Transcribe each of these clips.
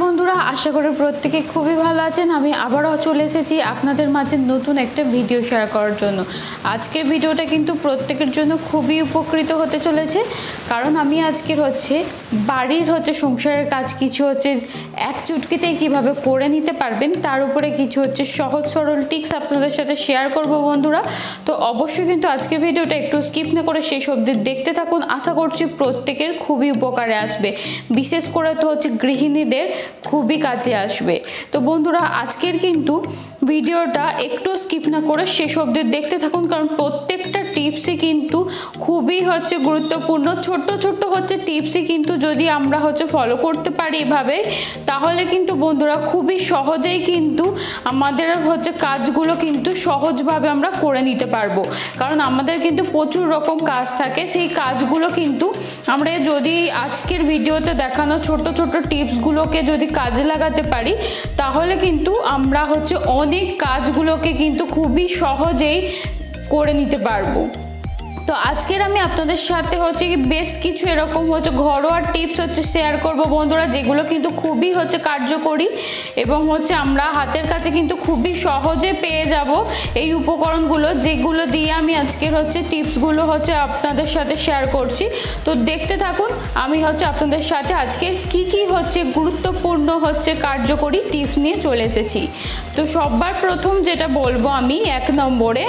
বন্ধুরা, আশা করি প্রত্যেকে খুবই ভালো আছেন। আমি আবারও চলে এসেছি আপনাদের মাঝে নতুন একটা ভিডিও শেয়ার করার জন্য। আজকের ভিডিওটা কিন্তু প্রত্যেকের জন্য খুবই উপকৃত হতে চলেছে। কারণ আমি আজকের হচ্ছে, বাড়ির হচ্ছে সংসারের কাজ, কিছু হচ্ছে এক চুটকিতে কীভাবে করে নিতে পারবেন, তার উপরে কিছু হচ্ছে সহজ সরল টিক্স আপনাদের সাথে শেয়ার করব বন্ধুরা। তো অবশ্যই কিন্তু আজকের ভিডিওটা একটু স্কিপ না করে শেষ অবধি দেখতে থাকুন। আশা করছি প্রত্যেকের খুবই উপকারে আসবে। বিশেষ করে তো হচ্ছে গৃহিণীদের খুবই কাজে আসবে। তো বন্ধুরা, আজকের কিন্তু ভিডিওটা একটু স্কিপ না করে শেষ অবধি দেখতে থাকুন, কারণ প্রত্যেকটা টিপসই কিন্তু খুবই হচ্ছে গুরুত্বপূর্ণ। ছোট্ট ছোট্ট হচ্ছে টিপসই কিন্তু যদি আমরা হচ্ছে ফলো করতে পারি এভাবে, তাহলে কিন্তু বন্ধুরা খুবই সহজেই কিন্তু আমাদের হচ্ছে কাজগুলো কিন্তু সহজভাবে আমরা করে নিতে পারব। কারণ আমাদের কিন্তু প্রচুর রকম কাজ থাকে, সেই কাজগুলো কিন্তু আমরা যদি আজকের ভিডিওতে দেখানো ছোট ছোট টিপসগুলোকে যদি কাজে লাগাতে পারি, তাহলে কিন্তু আমরা হচ্ছে অনেক কাজগুলোকে কিন্তু খুবই সহজেই করে নিতে পারব। তো আজকের আমি আপনাদের সাথে হচ্ছে কি বেশ কিছু এরকম হচ্ছে ঘরোয়া টিপস হচ্ছে শেয়ার করব বন্ধুরা, যেগুলো কিন্তু খুবই হচ্ছে কার্যকরী এবং হচ্ছে আমরা হাতের কাছে কিন্তু খুবই সহজে পেয়ে যাব এই উপকরণগুলো, যেগুলো দিয়ে আমি আজকের হচ্ছে টিপসগুলো হচ্ছে আপনাদের সাথে শেয়ার করছি। তো দেখতে থাকুন, আমি হচ্ছে আপনাদের সাথে আজকে কি কি হচ্ছে গুরুত্বপূর্ণ হচ্ছে কার্যকরী টিপস নিয়ে চলে এসেছি। তো সবার প্রথম যেটা বলব আমি এক নম্বরে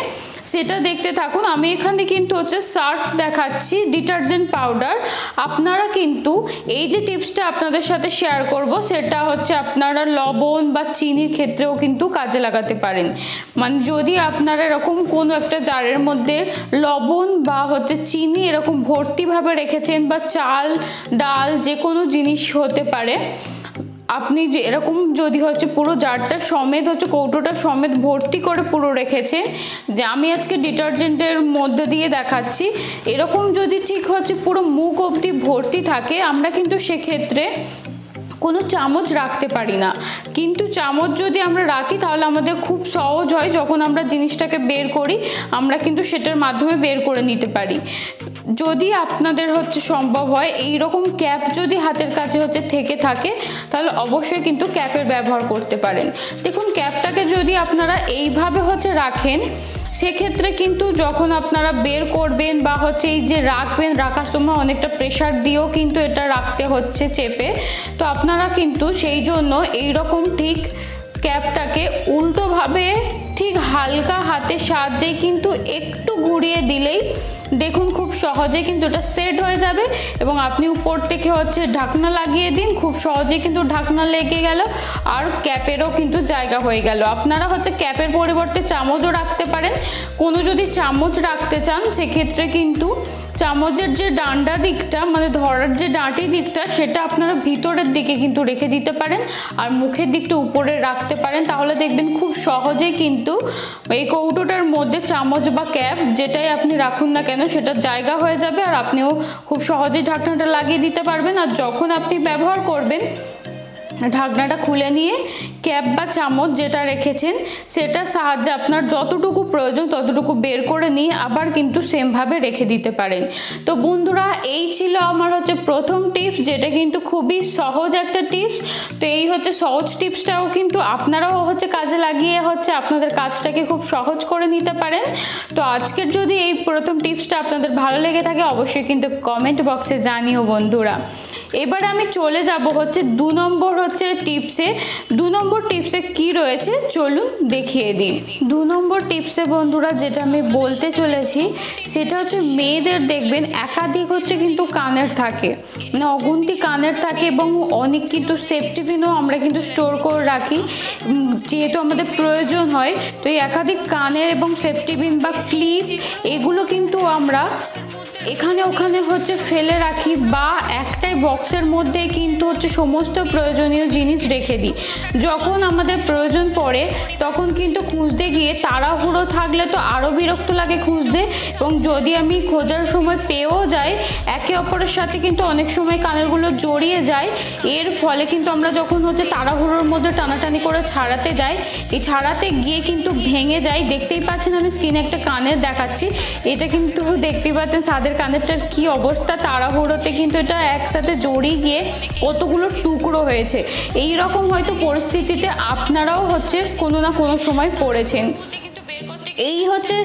সেটা দেখতে থাকুন। আমি এখানে কিন্তু হচ্ছে সার্ফ দেখাচ্ছি ডিটারজেন্ট পাউডার আপনারা কিন্তু এই যে টিপসটা আপনাদের সাথে শেয়ার করব, সেটা হচ্ছে আপনারা লবণ বা চিনির ক্ষেত্রেও কিন্তু কাজে লাগাতে পারেন। মানে যদি আপনারা এরকম কোনো একটা জারের মধ্যে লবণ বা হচ্ছে চিনি এরকম ভর্তিভাবে রেখেছেন বা চাল, ডাল যে কোনো জিনিস হতে পারে আপনি যে এরকম যদি হচ্ছে পুরো জারটা সমেত হচ্ছে কৌটোটা সমেত ভর্তি করে পুরো রেখেছে, যে আমি আজকে ডিটারজেন্টের মধ্যে দিয়ে দেখাচ্ছি, এরকম যদি ঠিক হচ্ছে পুরো মুখ অবধি ভর্তি থাকে, আমরা কিন্তু সেক্ষেত্রে কোনো চামচ রাখতে পারি না। কিন্তু চামচ যদি আমরা রাখি, তাহলে আমাদের খুব সহজ হয় যখন আমরা জিনিসটাকে বের করি, আমরা কিন্তু সেটার মাধ্যমে বের করে নিতে পারি। যদি আপনাদের হচ্ছে সম্ভব হয় এই রকম ক্যাপ যদি হাতের কাছে হচ্ছে থেকে থাকে, তাহলে অবশ্যই কিন্তু ক্যাপের ব্যবহার করতে পারেন। দেখুন ক্যাপটাকে যদি আপনারা এইভাবে হচ্ছে রাখেন, সেক্ষেত্রে কিন্তু যখন আপনারা বের করবেন বা হচ্ছে এই যে রাখবেন, রাখার সময় অনেকটা প্রেশার দিয়েও কিন্তু এটা রাখতে হচ্ছে চেপে, তো আপনারা কিন্তু সেই জন্য এই রকম ঠিক ক্যাপটাকে উল্টোভাবে ঠিক হালকা হাতের সাহায্যে কিন্তু একটু ঘুরিয়ে দিলেই দেখুন খুব সহজে কিন্তু এটা সেট হয়ে যাবে এবং আপনি উপর থেকে হচ্ছে ঢাকনা লাগিয়ে দিন, খুব সহজেই কিন্তু ঢাকনা লেগে গেল আর ক্যাপেরও কিন্তু জায়গা হয়ে গেল। আপনারা হচ্ছে ক্যাপের পরিবর্তে চামচও রাখতে পারেন। কোনো যদি চামচ রাখতে চান, সেক্ষেত্রে কিন্তু চামচের যে ডান্ডা দিকটা মানে ধরার যে ডাঁটি দিকটা, সেটা আপনারা ভিতরের দিকে কিন্তু রেখে দিতে পারেন আর মুখের দিকটা উপরে রাখতে পারেন। তাহলে দেখবেন খুব সহজেই কিন্তু এই কৌটোটার মধ্যে চামচ বা ক্যাপ যেটাই আপনি রাখুন না কেন সেটার জায়গা হয়ে যাবে আর আপনিও খুব সহজেই ঢাকনাটা লাগিয়ে দিতে পারবেন। আর যখন আপনি ব্যবহার করবেন, ঢাকনাটা খুলে নিয়ে ক্যাপ বা চামচ যেটা রেখেছেন সেটার সাহায্যে আপনার যতটুকু প্রয়োজন ততটুকু বের করে নিয়ে আবার কিন্তু সেমভাবে রেখে দিতে পারেন। তো বন্ধুরা, এই ছিল আমার হচ্ছে প্রথম টিপস, যেটা কিন্তু খুবই সহজ একটা টিপস। তো এই হচ্ছে সহজ টিপসটাও কিন্তু আপনারাও হচ্ছে কাজে লাগিয়ে হচ্ছে আপনাদের কাজটাকে খুব সহজ করে নিতে পারেন। তো আজকের যদি এই প্রথম টিপসটা আপনাদের ভালো লেগে থাকে, অবশ্যই কিন্তু কমেন্ট বক্সে জানিও বন্ধুরা। এবার আমি চলে যাব হচ্ছে দু নম্বর হচ্ছে টিপসে। দু নম্বর টিপসে কি রয়েছে চলুন দেখিয়ে দিই। দু নম্বর টিপসে বন্ধুরা যেটা আমি বলতে চলেছি, সেটা হচ্ছে মেয়েদের দেখবেন একাধিক হচ্ছে কিন্তু কানের থাকে। মানে অগুন্তি কানের থাকে এবং অনেক কিন্তু সেফটি পিনও আমরা কিন্তু স্টোর করে রাখি। যেহেতু আমাদের প্রয়োজন হয়, তো এই একাধিক কানের এবং সেফটি পিন বা ক্লিপ এগুলো কিন্তু আমরা এখানে ওখানে হচ্ছে ফেলে রাখি বা একটাই বক্সের মধ্যে কিন্তু হচ্ছে সমস্ত প্রয়োজনীয় জিনিস রেখে দিই। যখন আমাদের প্রয়োজন পড়ে, তখন কিন্তু খুঁজতে গিয়ে তাড়াহুড়ো থাকলে তো আরও বিরক্ত লাগে খুঁজতে। এবং যদি আমি খোঁজার সময় পেয়েও যাই, একে অপরের সাথে কিন্তু অনেক সময় কানেরগুলো জড়িয়ে যায়। এর ফলে কিন্তু আমরা যখন হচ্ছে তাড়াহুড়োর মধ্যে টানাটানি করে ছাড়াতে যাই, এই ছাড়াতে গিয়ে কিন্তু ভেঙে যায় দেখতেই পাচ্ছেন আমি স্ক্রিনে একটা কানের দেখাচ্ছি। এটা কিন্তু দেখতেই পাচ্ছেন সাদা তাদের কানেরটার কি অবস্থা। তাড়াহুড়োতে কিন্তু এটা একসাথে জড়িয়ে গিয়ে কতগুলো টুকরো হয়েছে। এই রকম হয়তো পরিস্থিতিতে আপনারাও হচ্ছে কোনো না কোনো সময় পড়েছেন। এই হচ্ছে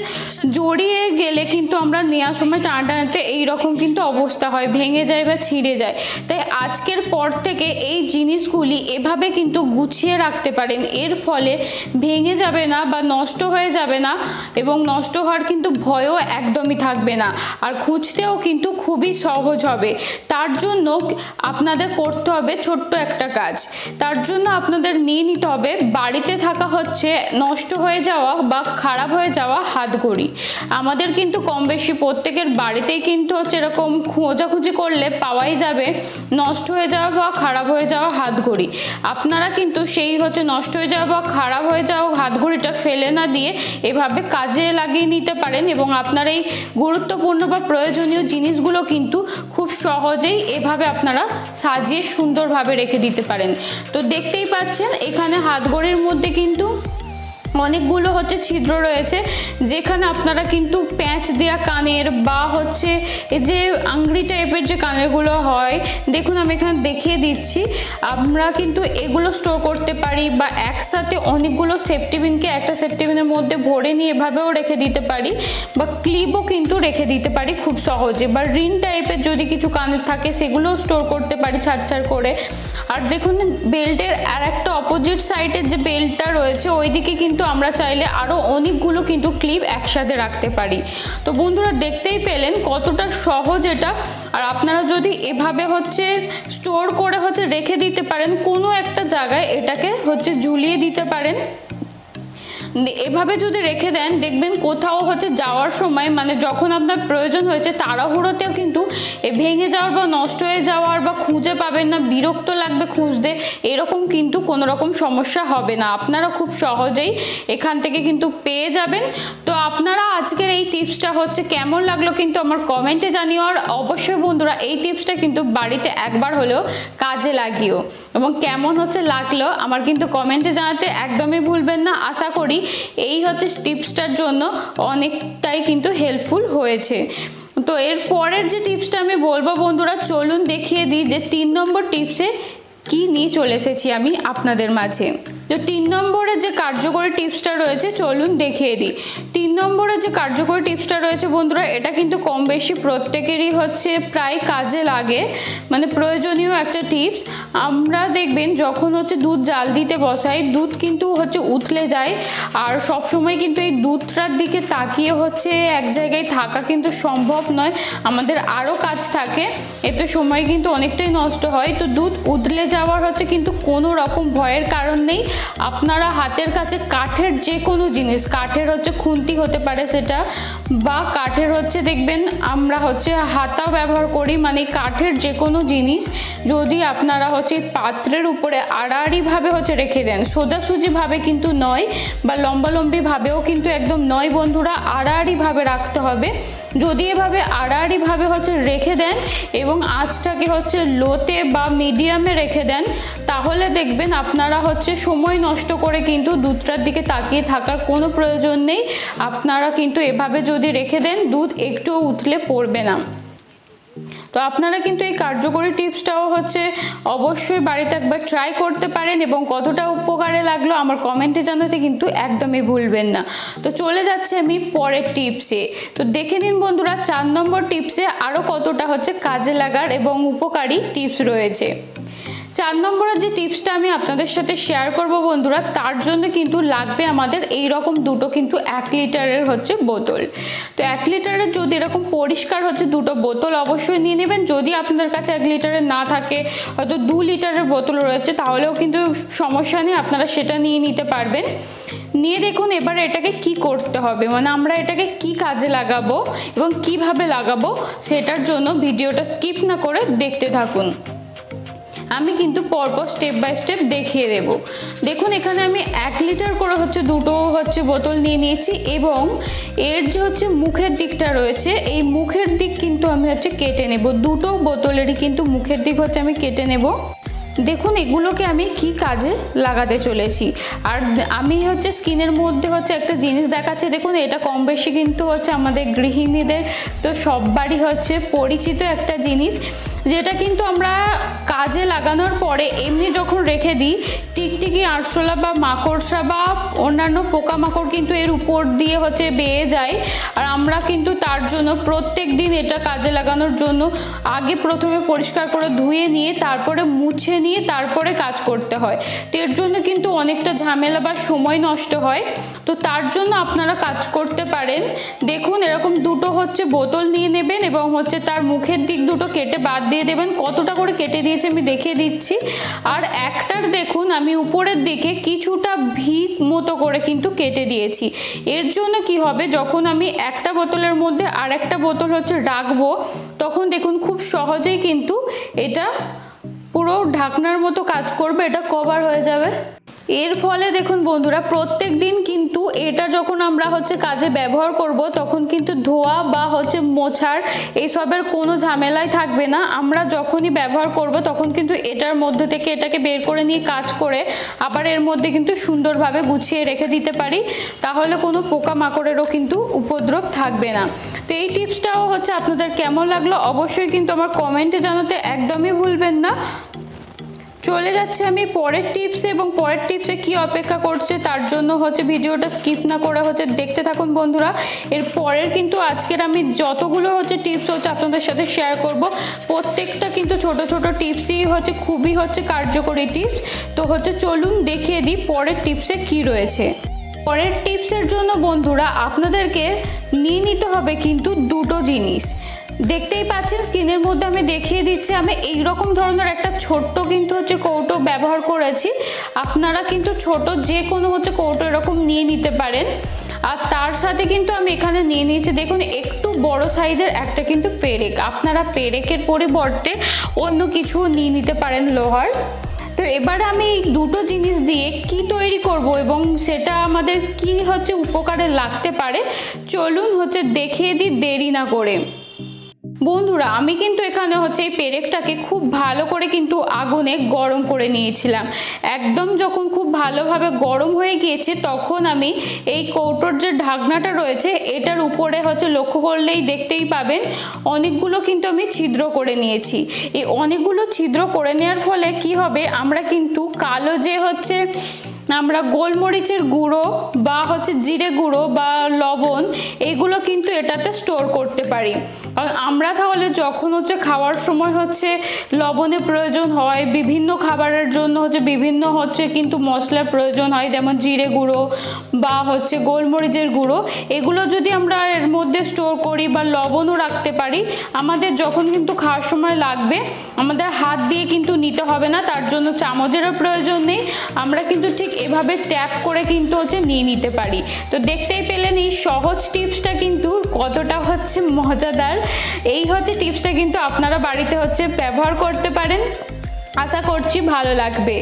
জড়িয়ে গেলে কিন্তু আমরা নেওয়ার সময় টানা টানাতে এইরকম কিন্তু অবস্থা হয়, ভেঙে যায় বা ছিঁড়ে যায়। তাই আজকের পর থেকে এই জিনিসগুলি এভাবে কিন্তু গুছিয়ে রাখতে পারেন। এর ফলে ভেঙে যাবে না বা নষ্ট হয়ে যাবে না এবং নষ্ট হওয়ার কিন্তু ভয়ও একদমই থাকবে না। আর খুঁজতেও কিন্তু খুবই সহজ হবে। তার জন্য আপনাদের করতে হবে ছোট্ট একটা কাজ। তার জন্য আপনাদের নিয়ে নিতে হবে, বাড়িতে থাকা হচ্ছে নষ্ট হয়ে যাওয়া বা খারাপ হয়ে যাওয়া হাত ঘড়ি আমাদের কিন্তু কম বেশি প্রত্যেকের বাড়িতেই কিন্তু হচ্ছে এরকম খোঁজাখুঁজি করলে পাওয়াই যাবে নষ্ট হয়ে যাওয়া বা খারাপ হয়ে যাওয়া হাত ঘড়ি আপনারা কিন্তু সেই হচ্ছে নষ্ট হয়ে যাওয়া বা খারাপ হয়ে যাওয়া হাত ঘড়িটা ফেলে না দিয়ে এভাবে কাজে লাগিয়ে নিতে পারেন এবং আপনার এই গুরুত্বপূর্ণ বা প্রয়োজনীয় জিনিসগুলো কিন্তু খুব সহজেই এভাবে আপনারা সাজিয়ে সুন্দরভাবে রেখে দিতে পারেন। তো দেখতেই পাচ্ছেন, এখানে হাত ঘড়ির মধ্যে কিন্তু অনেকগুলো হচ্ছে ছিদ্র রয়েছে, যেখানে আপনারা কিন্তু প্যাঁচ দেওয়া কানের বা হচ্ছে এই যে আংড়ি টাইপের যে কানেরগুলো হয়, দেখুন আমি এখানে দেখিয়ে দিচ্ছি, আমরা কিন্তু এগুলো স্টোর করতে পারি বা একসাথে অনেকগুলো সেফটিবিনকে একটা সেফটিবিনের মধ্যে ভরে নিয়ে এভাবেও রেখে দিতে পারি বা ক্লিপও কিন্তু রেখে দিতে পারি খুব সহজে বা রিন টাইপের যদি কিছু কানের থাকে সেগুলোও স্টোর করতে পারি ছাড় ছাড় করে। আর দেখুন বেল্টের আর একটা অপোজিট সাইডের যে বেল্টটা রয়েছে, ওইদিকে কিন্তু আমরা চাইলে আরও অনেকগুলো কিন্তু ক্লিপ একসাথে রাখতে পারি। তো বন্ধুরা দেখতেই পেলেন কতটা সহজ এটা। আর আপনারা যদি এভাবে হচ্ছে স্টোর করে হচ্ছে রেখে দিতে পারেন, কোনো একটা জায়গায় এটাকে হচ্ছে ঝুলিয়ে দিতে পারেন। এভাবে যদি রেখে দেন, দেখবেন কোথাও হচ্ছে যাওয়ার সময় মানে যখন আপনার প্রয়োজন হয়েছে তাড়াহুড়োতেও কিন্তু এ ভেঙে যাওয়ার বা নষ্ট হয়ে যাওয়ার বা খুঁজে পাবেন না, বিরক্ত লাগবে খুঁজতে, এরকম কিন্তু কোনো রকম সমস্যা হবে না। আপনারা খুব সহজেই এখান থেকে কিন্তু পেয়ে যাবেন। আপনারা আজকের এই টিপসটা হচ্ছে কেমন লাগল কিন্তু আমার কমেন্টে জানিও, আর অবশ্যই বন্ধুরা এই টিপসটা কিন্তু বাড়িতে একবার হলেও কাজে লাগিও। এবং কেমন হচ্ছে লাগল আমার কিন্তু কমেন্টে জানাতে একদমই ভুলবেন না। আশা করি এই হচ্ছে টিপসটার জন্য অনেকটাই কিন্তু হেল্পফুল হয়েছে। তো এর পরের যে টিপসটা আমি বলব বন্ধুরা, চলুন দেখিয়ে দিই যে তিন নম্বর টিপসে কি নিয়ে চলে এসেছি আমি আপনাদের মাঝে। তো তিন নম্বরের যে কার্যকরী টিপসটা রয়েছে, চলুন দেখিয়ে দিই। তিন নম্বরের যে কার্যকরী টিপসটা রয়েছে বন্ধুরা, এটা কিন্তু কম বেশি প্রত্যেকেরই হচ্ছে প্রায় কাজে লাগে। মানে প্রয়োজনীয় একটা টিপস। আমরা দেখবেন যখন হচ্ছে দুধ জাল দিতে বসাই, দুধ কিন্তু হচ্ছে উতলে যায়। আর সব সময় কিন্তু এই দুধটার দিকে তাকিয়ে হচ্ছে এক জায়গায় থাকা কিন্তু সম্ভব নয়। আমাদের আরও কাজ থাকে। এতে সময় কিন্তু অনেকটাই নষ্ট হয়। তো দুধ উতলে যাওয়ার হচ্ছে কিন্তু কোনো রকম ভয়ের কারণ নেই। আপনারা হাতের কাছে কাঠের যে কোনো জিনিস, কাঠের হচ্ছে খুন্তি হতে পারে সেটা, বা কাঠের হচ্ছে দেখবেন আমরা হচ্ছে হাতা ব্যবহার করি মানে কাঠের যে কোনো জিনিস যদি আপনারা হচ্ছে পাত্রের উপরে আড়াআড়িভাবে হচ্ছে রেখে দেন, সোজাসুজিভাবে কিন্তু নয়, বা লম্বালম্বিভাবেও কিন্তু একদম নয় বন্ধুরা, আড়াআড়িভাবে রাখতে হবে। যদি এভাবে আড়াআড়িভাবে হচ্ছে রেখে দেন এবং আঁচটাকে হচ্ছে লোতে বা মিডিয়ামে রেখে দেন, তাহলে দেখবেন আপনারা হচ্ছে সময় নষ্ট করে কিন্তু দুধটার দিকে তাকিয়ে থাকার কোনো প্রয়োজন নেই। আপনারা কিন্তু এভাবে যদি রেখে দেন, দুধ একটুও উঠলে পড়বে না। তো আপনারা কিন্তু এই কার্যকরী টিপসটাও হচ্ছে অবশ্যই বাড়িতে একবার ট্রাই করতে পারেন এবং কতটা উপকারে লাগল আমার কমেন্টে জানাতে কিন্তু একদমই ভুলবেন না। তো চলে যাচ্ছে আমি পরের টিপসে তো দেখে নিন বন্ধুরা, চার নম্বর টিপসে আরও কতটা হচ্ছে কাজে লাগার এবং উপকারী টিপস রয়েছে। চার নম্বরের যে টিপসটা আমি আপনাদের সাথে শেয়ার করব বন্ধুরা, তার জন্য কিন্তু লাগবে আমাদের এই রকম দুটো কিন্তু এক লিটারের হচ্ছে বোতল। তো এক লিটারের যদি এরকম পরিষ্কার হচ্ছে দুটো বোতল অবশ্যই নিয়ে নেবেন। যদি আপনাদের কাছে এক লিটারের না থাকে, হয়তো দু লিটারের বোতল রয়েছে, তাহলেও কিন্তু সমস্যা নেই, আপনারা সেটা নিয়ে নিতে পারবেন। নিয়ে দেখুন এবার এটাকে কি করতে হবে মানে আমরা এটাকে কি কাজে লাগাবো এবং কীভাবে লাগাবো, সেটার জন্য ভিডিওটা স্কিপ না করে দেখতে থাকুন। আমি কিন্তু পরপর স্টেপ বাই স্টেপ দেখিয়ে দেব। দেখুন, এখানে আমি এক লিটার করে হচ্ছে দুটো হচ্ছে বোতল নিয়ে নিয়েছি এবং এর যে হচ্ছে মুখের দিকটা রয়েছে, এই মুখের দিক কিন্তু আমি হচ্ছে কেটে নেব। দুটো বোতলেরই কিন্তু মুখের দিক হচ্ছে আমি কেটে নেব। দেখুন, এগুলোকে আমি কি কাজে লাগাতে চলেছি। আর আমি হচ্ছে স্কিনের মধ্যে হচ্ছে একটা জিনিস দেখাচ্ছে, দেখুন, এটা কম বেশি কিন্তু হচ্ছে আমাদের গৃহিণীদের তো সববারই হচ্ছে পরিচিত একটা জিনিস। যেটা কিন্তু আমরা কাজে লাগানোর পরে এমনি যখন রেখে দিই, টিকটিকি আরশোলা বা মাকড়সা বা অন্যান্য পোকামাকড় কিন্তু এর উপর দিয়ে হচ্ছে বেয়ে যায়। আর আমরা কিন্তু তার জন্য প্রত্যেক দিন এটা কাজে লাগানোর জন্য আগে প্রথমে পরিষ্কার করে ধুয়ে নিয়ে, তারপরে মুছে নিয়ে, তারপরে কাজ করতে হয়। তো এর জন্য কিন্তু অনেকটা ঝামেলা বা সময় নষ্ট হয়। তো তার জন্য আপনারা কাজ করতে পারেন। দেখুন এরকম দুটো হচ্ছে বোতল নিয়ে নেবেন এবং হচ্ছে তার মুখের দিক দুটো কেটে বাদ দিয়ে দেবেন। কতটা করে কেটে দিয়েছে আমি দেখিয়ে দিচ্ছি। আর একটার দেখুন, আমি উপরের দিকে কিছুটা ভিক মতো করে কিন্তু কেটে দিয়েছি। এর জন্য কি হবে, যখন আমি একটা বোতলের মধ্যে আর একটা বোতল হচ্ছে রাখব, তখন দেখুন খুব সহজেই কিন্তু এটা পুরো ঢাকনার মতো কাজ করবে, এটা কভার হয়ে যাবে। এর ফলে দেখুন বন্ধুরা প্রত্যেক দিন কিন্তু এটা যখন আমরা হচ্ছে কাজে ব্যবহার করব, তখন কিন্তু ধোয়া বা হচ্ছে মোছার এইসবের কোনো ঝামেলাই থাকবে না। আমরা যখনই ব্যবহার করব, তখন কিন্তু এটার মধ্যে থেকে এটাকে বের করে নিয়ে কাজ করে আবার এর মধ্যে কিন্তু সুন্দরভাবে গুছিয়ে রেখে দিতে পারি। তাহলে কোনো পোকামাকড়েরও কিন্তু উপদ্রব থাকবে না। তো এই টিপসটাও হচ্ছে আপনাদের কেমন লাগল? অবশ্যই কিন্তু আমার কমেন্টে জানাতে একদমই ভুলবেন না। চলে যাচ্ছে আমি পরের টিপসে এবং পরের টিপসে কি অপেক্ষা করছে তার জন্য হচ্ছে ভিডিওটা স্কিপ না করে হচ্ছে দেখতে থাকুন বন্ধুরা। এর পরের কিন্তু আজকের আমি যতগুলো হচ্ছে টিপস হচ্ছে আপনাদের সাথে শেয়ার করব, প্রত্যেকটা কিন্তু ছোট ছোট টিপসই হচ্ছে খুবই হচ্ছে কার্যকরী টিপস তো হচ্ছে চলুন দেখিয়ে দিই পরের টিপসে কি রয়েছে। পরের টিপসের জন্য বন্ধুরা আপনাদেরকে নিয়ে নিতে হবে কিন্তু দুটো জিনিস। দেখতেই পাচ্ছেন স্ক্রিনের মধ্যে আমি দেখিয়ে দিচ্ছি, আমি এই রকম ধরনের একটা ছোট্ট কিন্তু হচ্ছে কৌটো ব্যবহার করেছি। আপনারা কিন্তু ছোট যে কোনো হচ্ছে কৌটো এরকম নিয়ে নিতে পারেন। আর তার সাথে কিন্তু আমি এখানে নিয়ে নিয়েছি, দেখুন, একটু বড় সাইজের একটা কিন্তু পেরেক। আপনারা পেরেকের পরিবর্তে অন্য কিছু নিয়ে নিতে পারেন লোহার। তো এবারে আমি এই দুটো জিনিস দিয়ে কি তৈরি করব এবং সেটা আমাদের কি হচ্ছে উপকারে লাগতে পারে, চলুন হচ্ছে দেখিয়ে দিই, দেরি না করে। বন্ধুরা, আমি কিন্তু এখানে হচ্ছে এই পেরেকটাকে খুব ভালো করে কিন্তু আগুনে গরম করে নিয়েছিলাম। একদম যখন খুব ভালোভাবে গরম হয়ে গিয়েছে, তখন আমি এই কৌটোর যে ঢাকনাটা রয়েছে, এটার উপরে হচ্ছে লক্ষ্য করলেই দেখতেই পাবেন, অনেকগুলো কিন্তু আমি ছিদ্র করে নিয়েছি। এই অনেকগুলো ছিদ্র করে নেওয়ার ফলে কি হবে, আমরা কিন্তু কালো যে হচ্ছে, আমরা গোলমরিচের গুঁড়ো বা হচ্ছে জিরে গুঁড়ো বা লবণ, এগুলো কিন্তু এটাতে স্টোর করতে পারি। কারণ আমরা তাহলে যখন হচ্ছে খাওয়ার সময় হচ্ছে লবণের প্রয়োজন হয়, বিভিন্ন খাবারের জন্য হচ্ছে বিভিন্ন হচ্ছে কিন্তু মশলার প্রয়োজন হয়, যেমন জিরে গুঁড়ো বা হচ্ছে গোলমরিচের গুঁড়ো, এগুলো যদি আমরা এর মধ্যে স্টোর করি বা লবণও রাখতে পারি, আমাদের যখন কিন্তু খাওয়ার সময় লাগবে, আমাদের হাত দিয়ে কিন্তু নিতে হবে না, তার জন্য চামচেরও প্রয়োজন নেই, আমরা কিন্তু ঠিক এভাবে ট্যাপ করে কিন্তু হচ্ছে নিয়ে নিতে পারি। তো দেখতেই পেলেন এই সহজ টিপসটা কিন্তু কতটা হচ্ছে মজাদার। এই হচ্ছে টিপসটা কিন্তু আপনারা বাড়িতে হচ্ছে ব্যবহার করতে পারেন। আশা করছি ভালো লাগবে।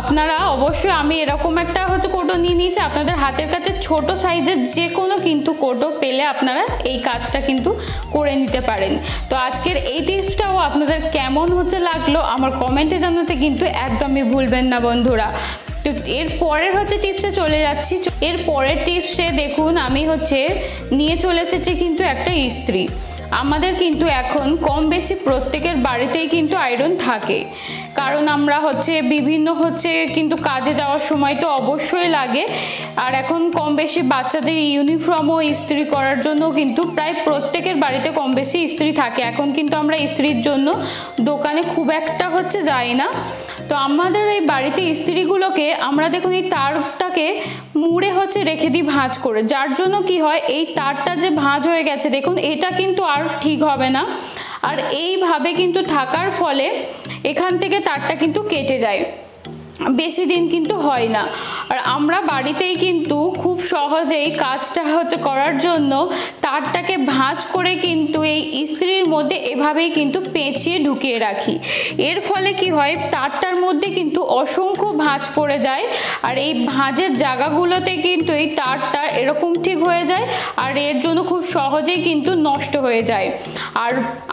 আপনারা অবশ্যই আমি এরকম একটা হচ্ছে কোটো নিয়ে নিয়েছি, আপনাদের হাতের কাছে ছোট সাইজের যে কোনো কিন্তু কোটো পেলে আপনারা এই কাজটা কিন্তু করে নিতে পারেন। তো আজকের এই টিপসটাও আপনাদের কেমন হচ্ছে লাগল আমার কমেন্টে জানাতে কিন্তু একদমই ভুলবেন না বন্ধুরা। তো এর পরের হচ্ছে টিপসে চলে যাচ্ছি। এর পরের টিপসে দেখুন, আমি হচ্ছে নিয়ে চলে এসেছি কিন্তু একটা ইস্ত্রি আমাদের কিন্তু এখন কম বেশি প্রত্যেকের বাড়িতেই কিন্তু আয়রন থাকে। কারণ আমরা হচ্ছে বিভিন্ন হচ্ছে কিন্তু কাজে যাওয়ার সময় তো অবশ্যই লাগে। আর এখন কম বেশি বাচ্চাদের ইউনিফর্মও ইস্ত্রি করার জন্য কিন্তু প্রায় প্রত্যেকের বাড়িতে কম বেশি ইস্ত্রি থাকে। এখন কিন্তু আমরা ইস্ত্রির জন্য দোকানে খুব একটা হচ্ছে যাই না। তো আমাদের এই বাড়িতে ইস্ত্রিগুলোকে আমরা দেখুন এই তারটাকে মুড়ে হচ্ছে রেখে দিই ভাঁজ করে। যার জন্য কি হয়, এই তারটা যে ভাঁজ হয়ে গেছে, দেখুন, এটা কিন্তু আর ঠিক হবে না। আর এইভাবে কিন্তু থাকার ফলে এখান থেকে তারটা কিন্তু কেটে যায়। বেশি দিন কিন্তু হয় না। আর আমরা বাড়িতেই কিন্তু খুব সহজেই কাজটা হচ্ছে করার জন্য তারটাকে ভাঁজ করে কিন্তু এই ইস্ত্রির মধ্যে এভাবেই কিন্তু পেঁচিয়ে ঢুকিয়ে রাখি। এর ফলে কি হয়, তারটার মধ্যে কিন্তু অসংখ্য ভাঁজ পড়ে যায় আর এই ভাঁজের জায়গাগুলোতে কিন্তু এই তারটা এরকম ঠিক হয়ে যায় আর এর জন্য খুব সহজেই কিন্তু নষ্ট হয়ে যায়। আর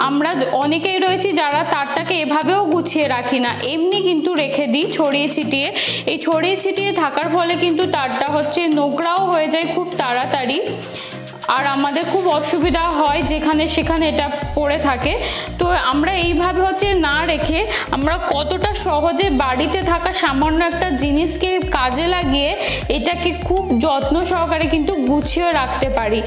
আমরা অনেকেই রয়েছি যারা তারটাকে এভাবেও গুছিয়ে রাখি না, এমনি কিন্তু রেখে দিই, ছড়িয়ে ছিটিয়ে এই ছড়িয়ে ছিটিয়ে থাকার ফলে কিন্তু তারটা হচ্ছে নোংরাও হয়ে যায় খুব তাড়াতাড়ি। আর আমাদের খুব অসুবিধা হয় যেখানে সেখানে এটা পড়ে থাকে। তো আমরা এইভাবে হচ্ছে না রেখে আমরা কতটা সহজে বাড়িতে থাকা সামান্য একটা জিনিসকে কাজে লাগিয়ে এটাকে খুব যত্ন সহকারে কিন্তু গুছিয়ে রাখতে পারি।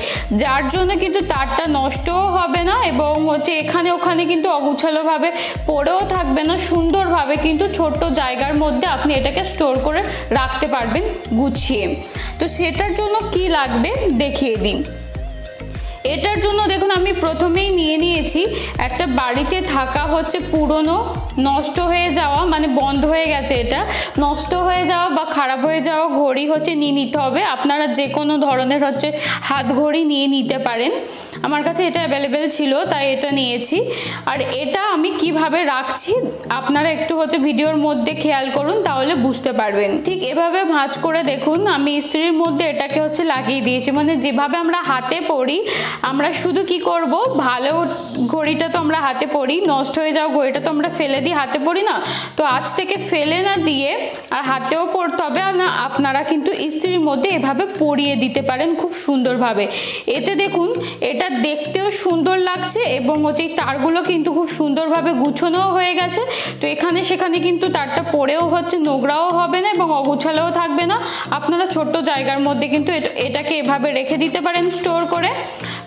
যার জন্য কিন্তু তারটা নষ্টও হবে না এবং হচ্ছে এখানে ওখানে কিন্তু অগুছালোভাবে পড়েও থাকবে না। সুন্দরভাবে কিন্তু ছোট্ট জায়গার মধ্যে আপনি এটাকে স্টোর করে রাখতে পারবেন গুছিয়ে। তো সেটার জন্য কি লাগবে দেখিয়ে দিন এটার জন্য দেখুন আমি প্রথমেই নিয়ে নিয়েছি। একটা বাড়িতে থাকা হচ্ছে পুরনো নষ্ট হয়ে যাওয়া মানে বন্ধ হয়ে গেছে এটা। নষ্ট হয়ে যাওয়া বা খারাপ হয়ে যাওয়া ঘড়ি হচ্ছে নিয়ে নিতে হবে। আপনারা যে কোনো ধরনের হচ্ছে হাত ঘড়ি নিয়ে নিতে পারেন। আমার কাছে এটা অ্যাভেলেবেল ছিল, তাই এটা নিয়েছি। আর এটা আমি কীভাবে রাখছি, আপনারা একটু হচ্ছে ভিডিওর মধ্যে খেয়াল করুন, তাহলে বুঝতে পারবেন। ঠিক এভাবে ভাঁজ করে দেখুন, আমি ইস্ত্রির মধ্যে এটাকে হচ্ছে লাগিয়ে দিয়েছি। মানে যেভাবে আমরা হাতে পড়ি, আমরা শুধু কি করব? ভালো ঘড়িটা তো আমরা হাতে পড়ি, নষ্ট হয়ে যাওয়া ঘড়িটা তো আমরা ফেলে দিই, হাতে পড়ি না? তো আজ থেকে ফেলে না দিয়ে আর হাতেও পড়তে হবে আর না, আপনারা কিন্তু ইস্ত্রির মধ্যে এভাবে পরিয়ে দিতে পারেন খুব সুন্দরভাবে। এতে দেখুন, এটা দেখতেও সুন্দর লাগছে এবং হচ্ছে তারগুলো কিন্তু খুব সুন্দরভাবে গুছানোও হয়ে গেছে। তো এখানে সেখানে কিন্তু তারটা পড়েও হচ্ছে, নোংরাও হবে না এবং অগুছালেও থাকবে না। আপনারা ছোট্ট জায়গার মধ্যে কিন্তু এটা- এটাকে এভাবে রেখে দিতে পারেন স্টোর করে।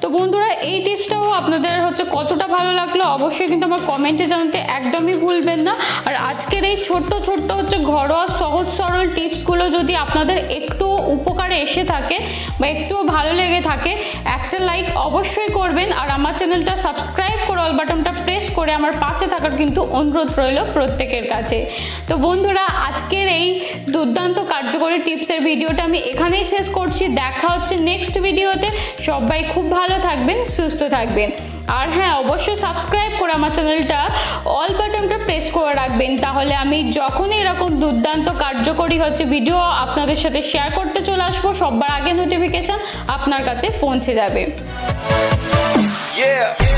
তো বন্ধুরা, এই টিপসটাও আপনাদের হচ্ছে কতটা ভালো লাগল অবশ্যই কিন্তু আমার কমেন্টে জানাতে একদমই ভুলবেন না। আর আজকের এই ছোট্ট ছোট্ট হচ্ছে ঘরোয়া সহজ, সরল টিপসগুলো যদি আপনাদের একটু উপকারে এসে থাকে বা একটুও ভালো লেগে থাকে, একটা লাইক অবশ্যই করবেন। আর আমার চ্যানেলটা সাবস্ক্রাইব করে অল বাটনটা প্রেস করে আমার পাশে থাকার কিন্তু অনুরোধ রইল প্রত্যেকের কাছে। তো বন্ধুরা, আজকের এই দুর্দান্ত কার্যকরী টিপসের ভিডিওটা আমি এখানেই শেষ করছি। দেখা হচ্ছে নেক্সট ভিডিওতে সবাই খুব ভালো থাকবেন, সুস্থ থাকবেন। আর হ্যাঁ অবশ্যই সাবস্ক্রাইব করে আমার চ্যানেলটা অল বাটনটা প্রেস করে রাখবেন। তাহলে আমি যখনই এরকম দুর্দান্ত কার্যকরী হচ্ছে ভিডিও আপনাদের সাথে শেয়ার করতে চলে আসব সবার আগে নোটিফিকেশান আপনার কাছে পৌঁছে যাবে। Yeah.